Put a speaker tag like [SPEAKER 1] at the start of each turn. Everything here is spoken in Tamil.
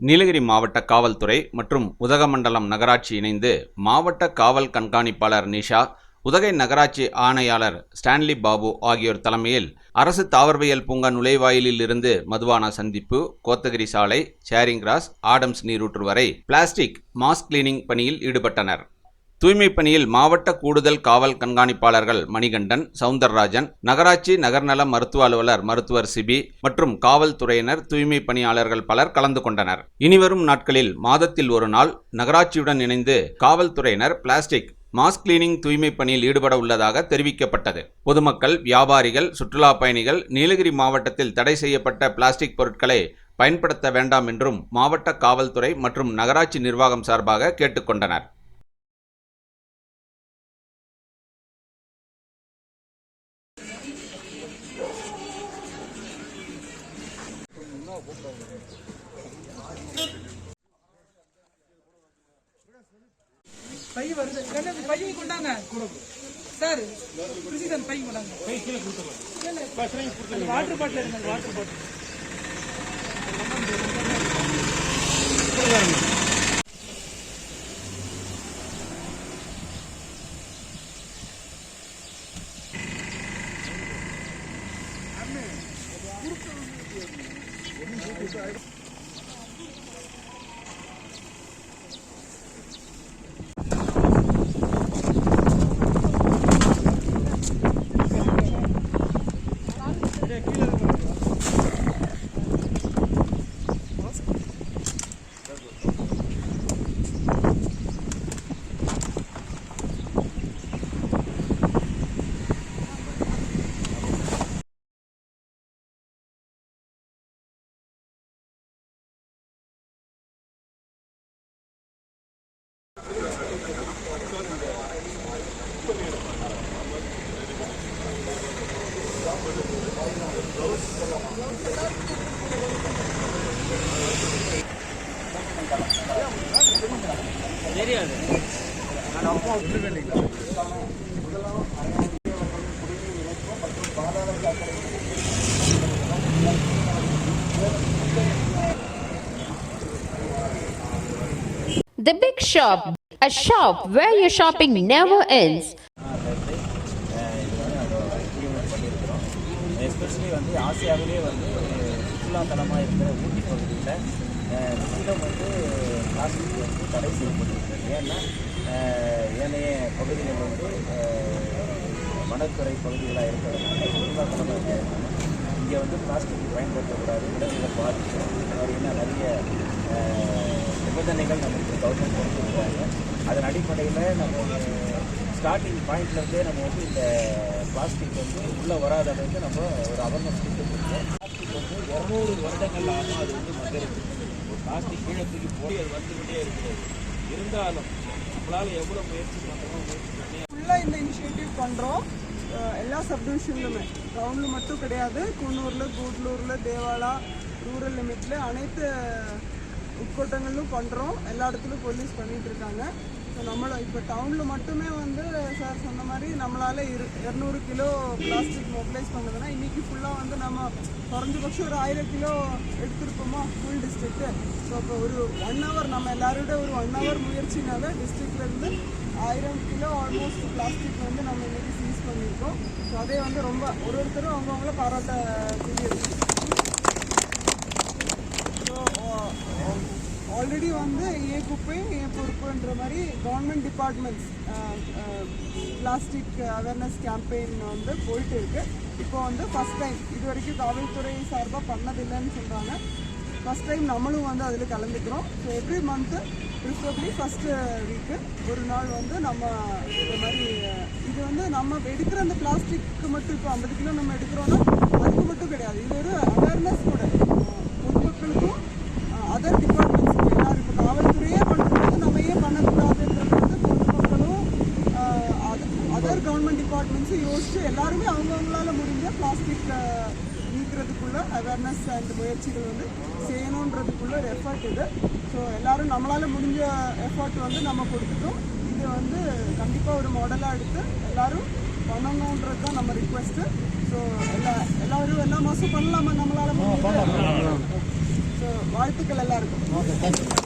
[SPEAKER 1] நீலகிரி மாவட்ட காவல்துறை மற்றும் உதகமண்டலம் நகராட்சி இணைந்து மாவட்ட காவல் கண்காணிப்பாளர் நிஷா உதகை நகராட்சி ஆணையாளர் ஸ்டான்லி பாபு ஆகியோர் தலைமையில் அரசு தாவரவியல் பூங்கா நுழைவாயிலில் இருந்து மதுவானா சந்திப்பு கோத்தகிரி சாலை சேரிங் கிராஸ் ஆடம்ஸ் நீரூற்று வரை பிளாஸ்டிக் மாஸ் கிளீனிங் பணியில் ஈடுபட்டனர். தூய்மை பணியில் மாவட்ட கூடுதல் காவல் கண்காணிப்பாளர்கள் மணிகண்டன் சவுந்தரராஜன் நகராட்சி நகர்நல மருத்துவ அலுவலர் மருத்துவர் சிபி மற்றும் காவல்துறையினர் தூய்மை பணியாளர்கள் பலர் கலந்து கொண்டனர். இனிவரும் நாட்களில் மாதத்தில் ஒரு நாள் நகராட்சியுடன் இணைந்து காவல்துறையினர் பிளாஸ்டிக் மாஸ் கிளீனிங் தூய்மை பணியில் ஈடுபட உள்ளதாக தெரிவிக்கப்பட்டது. பொதுமக்கள் வியாபாரிகள் சுற்றுலா பயணிகள் நீலகிரி மாவட்டத்தில் தடை செய்யப்பட்ட பிளாஸ்டிக் பொருட்களை பயன்படுத்த வேண்டாம் என்றும் மாவட்ட காவல்துறை மற்றும் நகராட்சி நிர்வாகம் சார்பாக கேட்டுக்கொண்டனர்
[SPEAKER 2] வருது. கண்ணு அந்த பையை கொண்டாங்க. சார் பிரிசிதன் பை கொண்டாங்க. வாட்டர் பாட்டில் இருங்க water bottle
[SPEAKER 3] The Big Shop, a shop where your shopping never ends.
[SPEAKER 4] Especially வந்து ஆசியாவிலே வந்து சுற்றுலாத்தலமாக இருக்கிற ஊட்டி பகுதியில் முற்றிலும் வந்து பிளாஸ்டிக் வந்து தடை செய்யப்பட்டிருக்கு ஏன்னா ஏனைய பகுதிகள் வந்து அஹ், வனத்துறை பகுதிகளாக இருக்கிறதுனால சுற்றுலாத்தலமாக இருக்கிறதுனால இங்கே வந்து பிளாஸ்டிக் பயன்படுத்தக்கூடாது விலங்குகளை பாதிக்கும். இந்த மாதிரியான நிறைய நிபந்தனைகள் நமக்கு கவர்மெண்ட் கொடுத்துருக்காங்க அதன் அடிப்படையில் நம்ம ஸ்டார்டிங் பாயிண்ட்லேருந்தே நம்ம வந்து இந்த பிளாஸ்டிக் வந்து உள்ளே வராத அளவுக்கு நம்ம ஒரு அவேர்னஸ் கொடுத்துருக்கோம். பிளாஸ்டிக் வந்து இரநூறு வருடங்கள் ஆகும் அது வந்து மகருக்கு பிளாஸ்டிக் கீழத்துக்கு போய் அது வந்துக்கிட்டே இருக்கிறது. இருந்தாலும் நம்மளால் எவ்வளோ முயற்சி பண்ணுறோமோ முயற்சி பண்ணி
[SPEAKER 2] ஃபுல்லாக இந்த இனிஷியேட்டிவ் பண்ணுறோம் எல்லா சப்டிவிஷன்லுமே டவுனில் மட்டும் கிடையாது. குன்னூரில் கூட்லூரில் தேவாலா ரூரல் லிமிட்டில் அனைத்து உட்கோட்டங்களும் பண்ணுறோம் எல்லா இடத்துலையும் போலீஸ் பண்ணிட்டு இருக்காங்க. ஸோ நம்மளும் இப்போ டவுனில் மட்டுமே வந்து சார் சொன்ன மாதிரி நம்மளால் இரு இரநூறு கிலோ பிளாஸ்டிக் மொபிலைஸ் பண்ணுதுன்னா இன்றைக்கி ஃபுல்லாக வந்து நம்ம குறைஞ்சபட்சம் ஒரு ஆயிரம் கிலோ எடுத்திருப்போமா ஃபுல் டிஸ்ட்ரிக்ட்டு ஸோ இப்போ ஒரு ஒன் ஹவர் நம்ம எல்லாரோட ஒரு ஒன் ஹவர் முயற்சினால டிஸ்ட்ரிக்ட்லேருந்து ஆயிரம் கிலோ ஆல்மோஸ்ட் பிளாஸ்டிக் வந்து நம்ம இன்றைக்கி சீஸ் பண்ணியிருக்கோம். ஸோ அதே வந்து ரொம்ப ஒரு ஒருத்தரும் அவங்கவுங்கள பாராட்ட தெரியுது ஸோ ஆல்ரெடி வந்து ஏ குப்பை ஏ பொறுப்புன்ற மாதிரி government departments plastic awareness campaign வந்து போயிட்டு இருக்கு இப்போ வந்து ஃபஸ்ட் டைம் இது வரைக்கும் காவல்துறை சார்பாக பண்ணதில்லைன்னு சொல்கிறாங்க ஃபஸ்ட் டைம் நம்மளும் வந்து அதில் கலந்துக்கிறோம். So every month preferably first week ஒரு நாள் வந்து நம்ம இந்த மாதிரி இது வந்து நம்ம எடுக்கிற அந்த பிளாஸ்டிக்கு மட்டும் இப்போ ஐம்பது கிலோ நம்ம எடுக்கிறோன்னா அதுக்கு மட்டும் கிடையாது. இது ஒரு அவேர்னஸ் கூட. பொதுமக்களுக்கும் அதர் டிபார்ட்மெண்ட்ஸ் எல்லாரும் இப்போ காவல்துறையே பண்ணுறது நம்ம ஏன் பண்ணக்கூடாதுன்றது வந்து பொதுமக்களும் அதர் கவர்மெண்ட் யோசிச்சு எல்லாருமே அவங்கவுங்களால முடிஞ்ச பிளாஸ்டிக் நீக்கிறதுக்குள்ள அவேர்னஸ் அண்ட் முயற்சிகள் வந்து செய்யணுன்றதுக்குள்ள ஒரு எஃபர்ட் இது. ஸோ எல்லாரும் நம்மளால முடிஞ்ச எஃபர்ட் வந்து நம்ம கொடுத்துட்டோம். இது வந்து கண்டிப்பாக ஒரு மாடலாக எடுத்து எல்லாரும் பண்ணணுன்றது தான் நம்ம ரிக்வெஸ்ட்டு ஸோ எல்லா எல்லாரும் எல்லா மாதம் பண்ணலாமா? நம்மளால முடிஞ்சது? ஸோ வாழ்த்துக்கள் எல்லாருக்கும்.